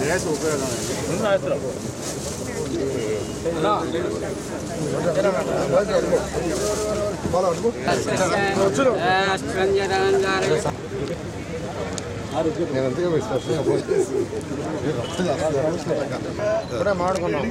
Gas ఉపయోగం నేను అంతగా విశ్వాసం ఇప్పుడే మాడుకున్నాం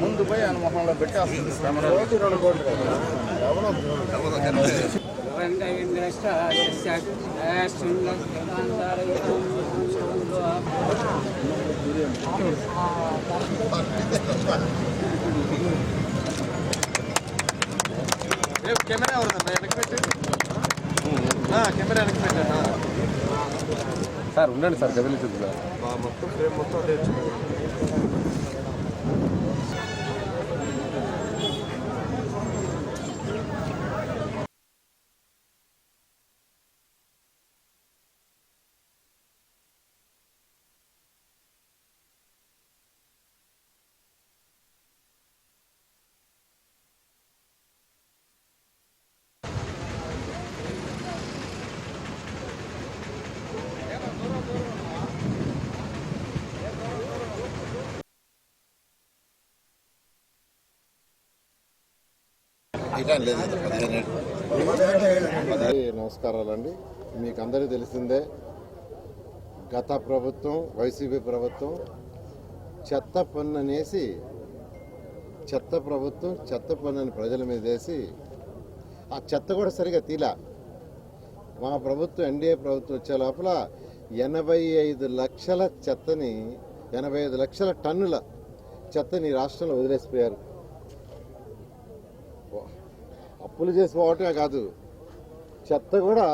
ముందు పోయి ఆయన మొహంలో పెట్టేస్తుంది రోజు రెండు కోట్లు కదా కెమెరా ఎవరిదన్నా వెనక్కి పెట్టి కెమెరా వెనక్కి పెట్టాను సార్ ఉండండి సార్ కదిలించదు సార్ మొత్తం ఫ్రేమ్ మొత్తం అదే నమస్కారాలండి. మీకు అందరికీ తెలిసిందే గత ప్రభుత్వం వైసీపీ ప్రభుత్వం చెత్త పన్ను అనేసి చెత్త ప్రభుత్వం చెత్త పన్నుని ప్రజల మీద వేసి ఆ చెత్త కూడా సరిగా తీలా. మా ప్రభుత్వం ఎన్డీఏ ప్రభుత్వం వచ్చే లోపల ఎనభై ఐదు లక్షల చెత్తని ఎనభై ఐదు లక్షల టన్నుల చెత్తని రాష్ట్రంలో వదిలేసిపోయారు. అప్పులు చేసి పోవటమే కాదు. చెత్త కూడా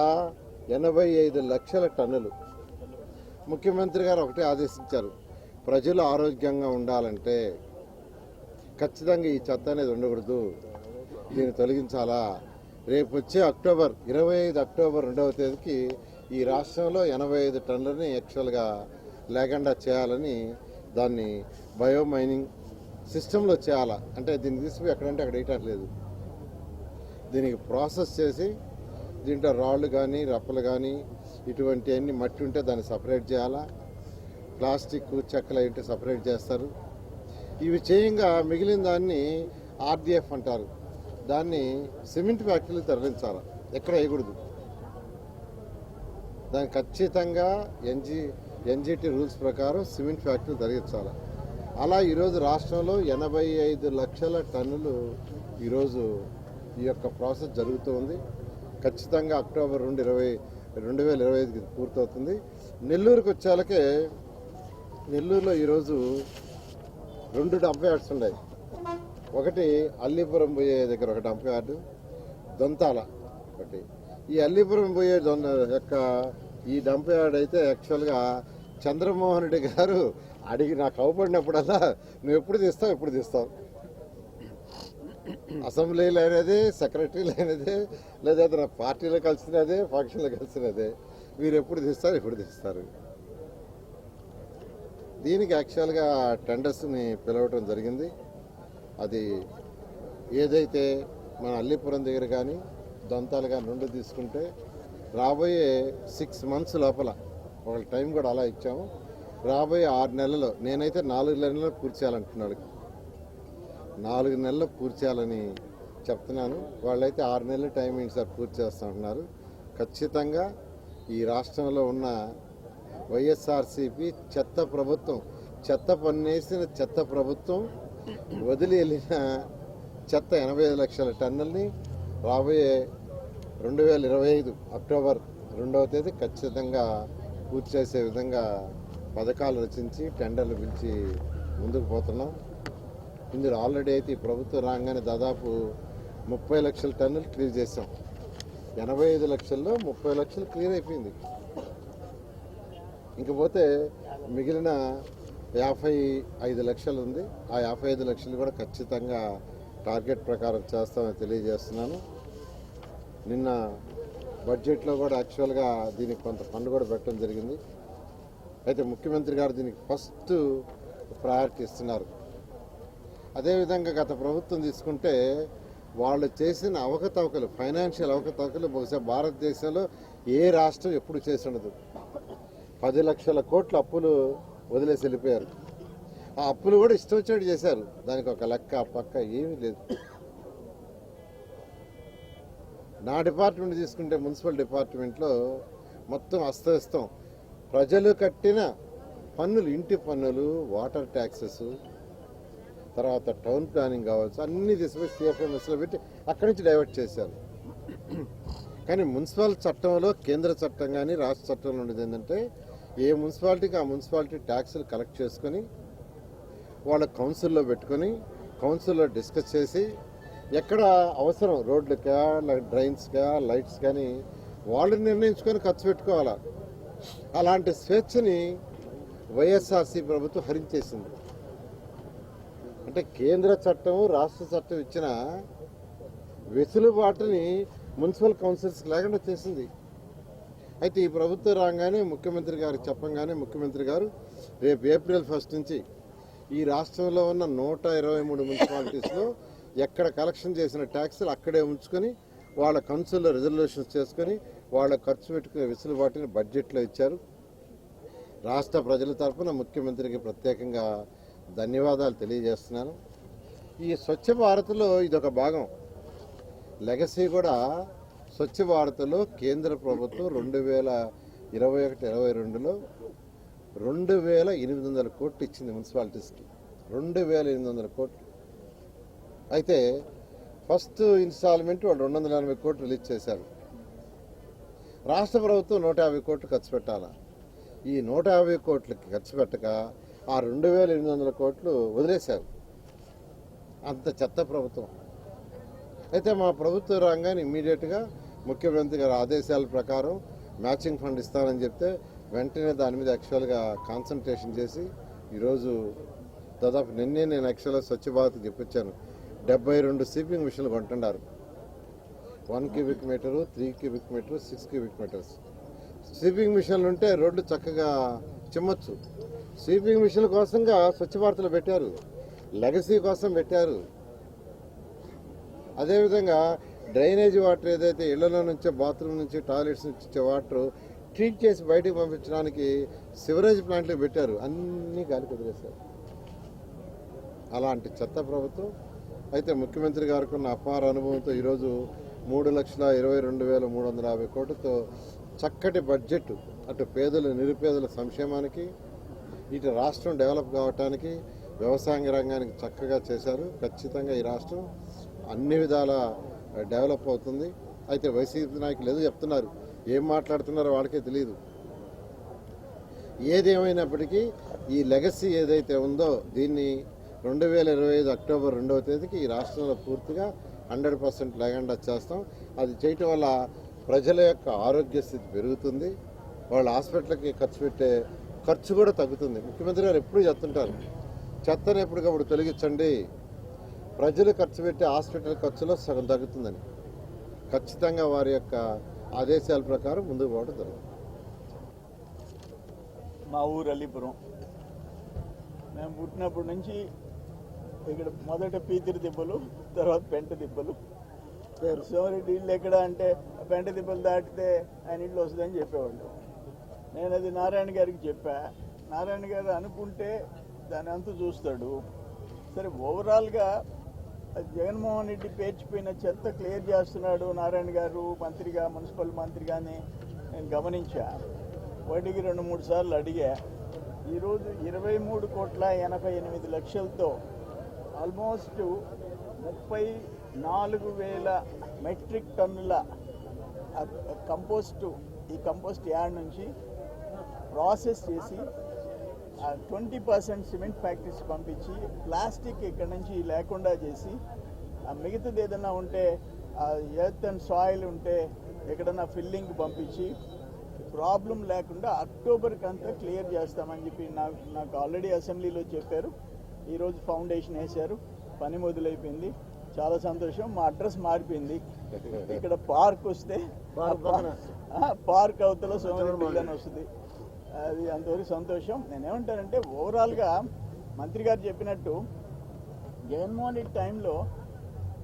ఎనభై ఐదు లక్షల టన్నులు. ముఖ్యమంత్రి గారు ఒకటే ఆదేశించారు. ప్రజలు ఆరోగ్యంగా ఉండాలంటే ఖచ్చితంగా ఈ చెత్త అనేది ఉండకూడదు. దీన్ని తొలగించాలా? రేపు వచ్చే అక్టోబర్ ఇరవై ఐదు అక్టోబర్ రెండవ తేదీకి ఈ రాష్ట్రంలో ఎనభై ఐదు టన్నులని యాక్చువల్గా లేకుండా చేయాలని దాన్ని బయో మైనింగ్ సిస్టంలో చేయాలా? అంటే దీన్ని తీసుకుపోయి ఎక్కడంటే అక్కడ వేయట్లేదు. దీనికి ప్రాసెస్ చేసి దీంట్లో రాళ్ళు కానీ రప్పలు కానీ ఇటువంటి అన్ని మట్టి ఉంటే దాన్ని సపరేట్ చేయాలా? ప్లాస్టిక్ చెక్కలు అవి ఉంటే సపరేట్ చేస్తారు. ఇవి చేయంగా మిగిలిన దాన్ని ఆర్డిఎఫ్ అంటారు. దాన్ని సిమెంట్ ఫ్యాక్టరీలు తరలించాలి? ఎక్కడ వేయకూడదు. దాన్ని ఖచ్చితంగా ఎన్జి ఎన్జిటి రూల్స్ ప్రకారం సిమెంట్ ఫ్యాక్టరీలు తరలించాలి? అలా ఈరోజు రాష్ట్రంలో ఎనభై ఐదు లక్షల టన్నులు ఈరోజు ఈ యొక్క ప్రాసెస్ జరుగుతూ ఉంది. ఖచ్చితంగా అక్టోబర్ రెండు ఇరవై రెండు వేల ఇరవై ఐదుకి పూర్తవుతుంది. నెల్లూరుకి వచ్చేలకే నెల్లూరులో ఈరోజు రెండు డంప్ యార్డ్స్ ఉన్నాయి. ఒకటి అల్లీపురం పోయే దగ్గర ఒక డంప్ యార్డు దొంతాల ఒకటి. ఈ అల్లీపురం పోయే దొంత యొక్క ఈ డంప్ యార్డ్ అయితే యాక్చువల్గా చంద్రమోహన్ రెడ్డి గారు అడిగి నాకు అవపడినప్పుడల్లా నువ్వు ఎప్పుడు తీస్తావు ఎప్పుడు తీస్తావు అసెంబ్లీలో అయినదే సెక్రటరీలు అయినదే లేదా అతను పార్టీలో కలిసినదే ఫంక్షన్లో కలిసినదే. మీరు ఎప్పుడు తీస్తారు ఇప్పుడు తీస్తారు. దీనికి యాక్చువల్గా టెండర్స్ని పిలవటం జరిగింది. అది ఏదైతే మన అల్లిపురం దగ్గర కానీ దొంతాలు కానీ రెండు తీసుకుంటే రాబోయే సిక్స్ మంత్స్ లోపల ఒక టైం కూడా అలా ఇచ్చాము. రాబోయే ఆరు నెలల్లో నేనైతే నాలుగు నెలలు పూర్తి చేయాలంటున్నాడు. నాలుగు నెలలు పూర్తి చేయాలని చెప్తున్నాను. వాళ్ళైతే ఆరు నెలలు టైం ఏంటి సార్ పూర్తి చేస్తామంటున్నారు ఖచ్చితంగా ఈ రాష్ట్రంలో ఉన్న వైఎస్ఆర్సీపీ చెత్త ప్రభుత్వం చెత్త పన్నేసిన చెత్త ప్రభుత్వం వదిలి వెళ్ళిన చెత్త ఎనభై ఐదు లక్షల టన్నుల్ని రాబోయే రెండు వేల ఇరవై ఐదు అక్టోబర్ రెండవ తేదీ ఖచ్చితంగా పూర్తి చేసే విధంగా పథకాలు రచించి టెండర్లు పిలిచి ముందుకు పోతున్నాం. ఇందులో ఆల్రెడీ అయితే ఈ ప్రభుత్వం రాగానే దాదాపు ముప్పై లక్షల టన్నులు క్లియర్ చేసాం ఎనభై ఐదు లక్షల్లో ముప్పై లక్షలు క్లియర్ అయిపోయింది. ఇంకపోతే మిగిలిన యాభై ఐదు లక్షలు ఉంది. ఆ యాభై ఐదు లక్షలు కూడా ఖచ్చితంగా టార్గెట్ ప్రకారం చేస్తామని తెలియజేస్తున్నాను. నిన్న బడ్జెట్లో కూడా యాక్చువల్గా దీనికి కొంత ఫండ్ కూడా పెట్టడం జరిగింది. అయితే ముఖ్యమంత్రి గారు దీనికి ఫస్ట్ ప్రయారిటీ ఇస్తున్నారు. అదేవిధంగా గత ప్రభుత్వం తీసుకుంటే వాళ్ళు చేసిన అవకతవకలు ఫైనాన్షియల్ అవకతవకలు బహుశా భారతదేశంలో ఏ రాష్ట్రం ఎప్పుడు చేసి ఉండదు. పది లక్షల కోట్ల అప్పులు వదిలేసి వెళ్ళిపోయారు. ఆ అప్పులు కూడా ఇష్టం వచ్చినట్టు చేశారు. దానికి ఒక లెక్క పక్క ఏమీ లేదు. నా డిపార్ట్మెంట్ తీసుకుంటే మున్సిపల్ డిపార్ట్మెంట్లో మొత్తం అస్తవ్యస్తం. ప్రజలు కట్టిన పన్నులు ఇంటి పన్నులు వాటర్ ట్యాక్సెస్ తర్వాత టౌన్ ప్లానింగ్ కావచ్చు అన్ని తీసుకుపోయి సిఎఫ్ఎంఎస్లో పెట్టి అక్కడి నుంచి డైవర్ట్ చేశారు. కానీ మున్సిపల్ చట్టంలో కేంద్ర చట్టం కానీ రాష్ట్ర చట్టంలో ఉండేది ఏంటంటే ఏ మున్సిపాలిటీకి ఆ మున్సిపాలిటీ ట్యాక్సులు కలెక్ట్ చేసుకొని వాళ్ళ కౌన్సిల్లో పెట్టుకొని కౌన్సిల్లో డిస్కస్ చేసి ఎక్కడ అవసరం రోడ్లకా డ్రైన్స్కా లైట్స్ కానీ వాళ్ళు నిర్ణయించుకొని ఖర్చు పెట్టుకోవాలా. అలాంటి స్వేచ్ఛని వైఎస్ఆర్సీ ప్రభుత్వం హరించేసింది. అంటే కేంద్ర చట్టం రాష్ట్ర చట్టం ఇచ్చిన వెసులుబాటుని మున్సిపల్ కౌన్సిల్స్ లేకుండా చేసింది. అయితే ఈ ప్రభుత్వం రాగానే ముఖ్యమంత్రి గారికి చెప్పంగానే ముఖ్యమంత్రి గారు రేపు ఏప్రిల్ ఫస్ట్ నుంచి ఈ రాష్ట్రంలో ఉన్న నూట ఇరవై మూడు మున్సిపాలిటీస్లో ఎక్కడ కలెక్షన్ చేసిన ట్యాక్సులు అక్కడే ఉంచుకొని వాళ్ళ కౌన్సిల్లో రిజర్వేషన్స్ చేసుకొని వాళ్ళ ఖర్చు పెట్టుకునే వెసులుబాటుని బడ్జెట్లో ఇచ్చారు. రాష్ట్ర ప్రజల తరఫున ముఖ్యమంత్రికి ప్రత్యేకంగా ధన్యవాదాలు తెలియజేస్తున్నాను. ఈ స్వచ్ఛ భారత్లో ఇదొక భాగం. లెగసీ కూడా స్వచ్ఛ భారత్లో కేంద్ర ప్రభుత్వం రెండు వేల ఇరవై ఒకటి ఇరవై రెండులో రెండు వేల ఎనిమిది వందల కోట్లు ఇచ్చింది మున్సిపాలిటీస్కి. రెండు వేల ఎనిమిది వందల కోట్లు. అయితే ఫస్ట్ ఇన్స్టాల్మెంట్ వాళ్ళు రెండు వందల ఎనభై కోట్లు రిలీజ్ చేశారు. రాష్ట్ర ప్రభుత్వం నూట యాభై కోట్లు ఖర్చు పెట్టాలా? ఈ నూట యాభై కోట్లకి ఖర్చు పెట్టక ఆ రెండు వేల ఎనిమిది వందల కోట్లు వదిలేశారు. అంత చెత్త ప్రభుత్వం. అయితే మా ప్రభుత్వ రంగాన్ని ఇమ్మీడియట్గా ముఖ్యమంత్రి గారి ఆదేశాల ప్రకారం మ్యాచింగ్ ఫండ్ ఇస్తానని చెప్తే వెంటనే దాని మీద యాక్చువల్గా కాన్సన్ట్రేషన్ చేసి ఈరోజు దాదాపు నిన్నే నేను యాక్చువల్గా స్వచ్ఛ భారత్ చెప్పించాను డెబ్బై రెండు స్లీపింగ్ మిషన్లు కొంటున్నారు. One cubic metre three cubic metre six cubic metres. Sleeping మిషన్లు ఉంటే రోడ్లు చక్కగా చిమ్మచ్చు. స్వీపింగ్ మిషన్ కోసంగా స్వచ్ఛ భారత్లో పెట్టారు. లెగసీ కోసం పెట్టారు. అదేవిధంగా డ్రైనేజ్ వాటర్ ఏదైతే ఇళ్ళలో నుంచి బాత్రూమ్ నుంచి టాయిలెట్స్ నుంచి వచ్చే వాటర్ ట్రీట్ చేసి బయటకు పంపించడానికి సివరేజ్ ప్లాంట్లు పెట్టారు. అన్నీ గాలి కుదిరేశారు అలాంటి చెత్త ప్రభుత్వం. అయితే ముఖ్యమంత్రి గారికి ఉన్న అపార అనుభవంతో ఈరోజు మూడు లక్షల ఇరవై రెండు వేల మూడు వందల యాభై కోట్లతో చక్కటి బడ్జెట్ అటు పేదలు నిరుపేదల సంక్షేమానికి ఇటు రాష్ట్రం డెవలప్ కావటానికి వ్యవసాయ రంగానికి చక్కగా చేశారు. ఖచ్చితంగా ఈ రాష్ట్రం అన్ని విధాల డెవలప్ అవుతుంది. అయితే వైసీపీ నాయకులు ఏదో చెప్తున్నారు. ఏం మాట్లాడుతున్నారో వాళ్ళకే తెలియదు ఏదేమైనప్పటికీ ఈ లెగసీ ఏదైతే ఉందో దీన్ని రెండు వేల ఇరవై ఐదు అక్టోబర్ రెండవ తేదీకి ఈ రాష్ట్రంలో పూర్తిగా హండ్రెడ్ పర్సెంట్ లేకుండా చేస్తాం. అది చేయటం వల్ల ప్రజల యొక్క ఆరోగ్య స్థితి పెరుగుతుంది. వాళ్ళ హాస్పిటల్కి ఖర్చు పెట్టే ఖర్చు కూడా తగ్గుతుంది. ముఖ్యమంత్రి గారు ఎప్పుడూ చెప్తుంటారు చెత్తను ఎప్పటికప్పుడు తొలగించండి. ప్రజలు ఖర్చు పెట్టే హాస్పిటల్ ఖర్చులో సగం తగ్గుతుందని. ఖచ్చితంగా వారి యొక్క ఆదేశాల ప్రకారం ముందుకు పోవడం జరుగుతుంది. మా ఊరు అల్లిపురం. మేము పుట్టినప్పటి నుంచి ఇక్కడ మొదట పీతిరి దిబ్బలు తర్వాత పెంట దిబ్బలు సోమరెడ్డి ఇల్లు ఎక్కడ అంటే పెంట దిబ్బలు దాటితే ఆయన ఇల్లు వస్తుందని చెప్పేవాళ్ళు. నేను అది నారాయణ గారికి చెప్పా. నారాయణ గారు అనుకుంటే దాని అంత చూస్తాడు. సరే ఓవరాల్గా జగన్మోహన్ రెడ్డి పేర్చిపోయిన చెత్త క్లియర్ చేస్తున్నాడు నారాయణ గారు మంత్రిగా మున్సిపల్ మంత్రిగాని నేను గమనించా. వాటికి రెండు మూడు సార్లు అడిగా. ఈరోజు ఇరవై మూడు కోట్ల ఎనభై ఎనిమిది లక్షలతో ఆల్మోస్ట్ ముప్పై నాలుగు వేల మెట్రిక్ టన్నుల కంపోస్టు ఈ కంపోస్ట్ యార్డ్ నుంచి ప్రాసెస్ చేసి ట్వంటీ పర్సెంట్ సిమెంట్ ఫ్యాక్టరీస్ పంపించి ప్లాస్టిక్ ఇక్కడ నుంచి లేకుండా చేసి ఆ మిగతాది ఏదైనా ఉంటే ఆ ఎర్త్ అండ్ సాయిల్ ఉంటే ఎక్కడన్నా ఫిల్లింగ్ పంపించి ప్రాబ్లం లేకుండా అక్టోబర్కి అంతా క్లియర్ చేస్తామని చెప్పి నాకు నాకు ఆల్రెడీ అసెంబ్లీలో చెప్పారు. ఈరోజు ఫౌండేషన్ వేశారు. పని మొదలైపోయింది. చాలా సంతోషం. మా అడ్రస్ మారిపోయింది. ఇక్కడ పార్క్ వస్తే పార్క్ అవతల అని వస్తుంది. అది అంతవరకు సంతోషం. నేనేమంటానంటే ఓవరాల్గా మంత్రి గారు చెప్పినట్టు జగన్మోహన్ రెడ్డి టైంలో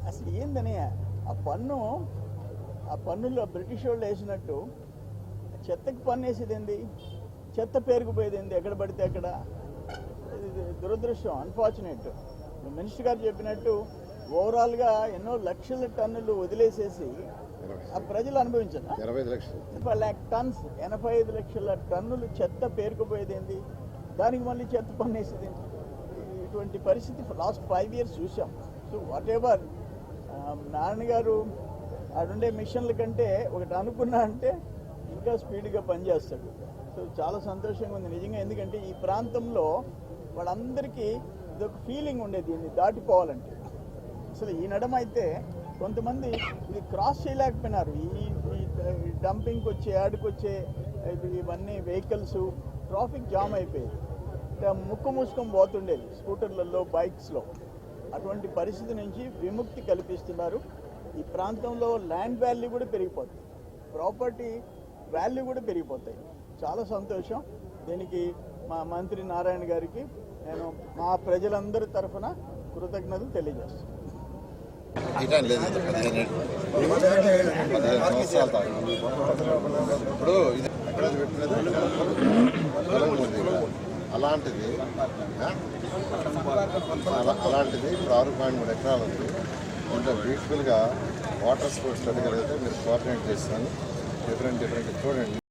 అసలు ఏందని ఆ పన్ను ఆ పన్నుల్లో బ్రిటిష్ వాళ్ళు వేసినట్టు చెత్తకి పన్ను వేసేది ఏంది చెత్త పేరుకుపోయేది ఏంది ఎక్కడ పడితే అక్కడ? దురదృష్టం అన్ఫార్చునేట్ మినిస్టర్ గారు చెప్పినట్టు ఓవరాల్గా ఎన్నో లక్షల టన్నులు వదిలేసేసి ఆ ప్రజలు అనుభవించారు ఇరవై ఐదు లక్షలు. ల్యాక్ టన్స్ ఎనభై ఐదు లక్షల టన్నులు చెత్త పేరుకుపోయేది ఏంది దానికి మళ్ళీ చెత్త పన్నేసేది? ఇటువంటి పరిస్థితి లాస్ట్ ఫైవ్ ఇయర్స్ చూసాం so whatever Narayana garu ఆడుండే మిషన్ల కంటే ఒకటి అనుకున్నా అంటే ఇంకా స్పీడ్గా పనిచేస్తాడు. సో చాలా సంతోషంగా ఉంది నిజంగా. ఎందుకంటే ఈ ప్రాంతంలో వాళ్ళందరికీ ఇదొక ఫీలింగ్ ఉండేది దీన్ని దాటిపోవాలంటే. అసలు ఈ నడమ అయితే కొంతమంది ఇది క్రాస్ చేయలేకపోయినారు. ఈ ఈ డంపింగ్కి వచ్చే యాడ్కి వచ్చే ఇవన్నీ వెహికల్స్ ట్రాఫిక్ జామ్ అయిపోయేది ముక్కు మూసుకొని పోతుండేది స్కూటర్లలో బైక్స్లో. అటువంటి పరిస్థితి నుంచి విముక్తి కల్పిస్తున్నారు. ఈ ప్రాంతంలో ల్యాండ్ వాల్యూ కూడా పెరిగిపోతుంది. ప్రాపర్టీ వాల్యూ కూడా పెరిగిపోతాయి. చాలా సంతోషం. దీనికి మా మంత్రి నారాయణ గారికి నేను మా ప్రజలందరి తరఫున కృతజ్ఞతలు తెలియజేస్తాను ఇటం లేదు ఇది పదిహేను పదిహేను సంవత్సరాల తాలూకు. ఇప్పుడు ఇది ఉంది అలాంటిది అలాంటిది ఇప్పుడు ఆరు పాయింట్ మూడు ఎకరాలు ఉంది. కొంచెం బ్యూటిఫుల్గా వాటర్ స్పోర్ట్స్ అడగలిగితే మీరు కోఆర్డినేట్ చేస్తాను. డిఫరెంట్ డిఫరెంట్ చూడండి.